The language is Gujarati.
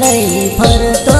નહીં ફરતો.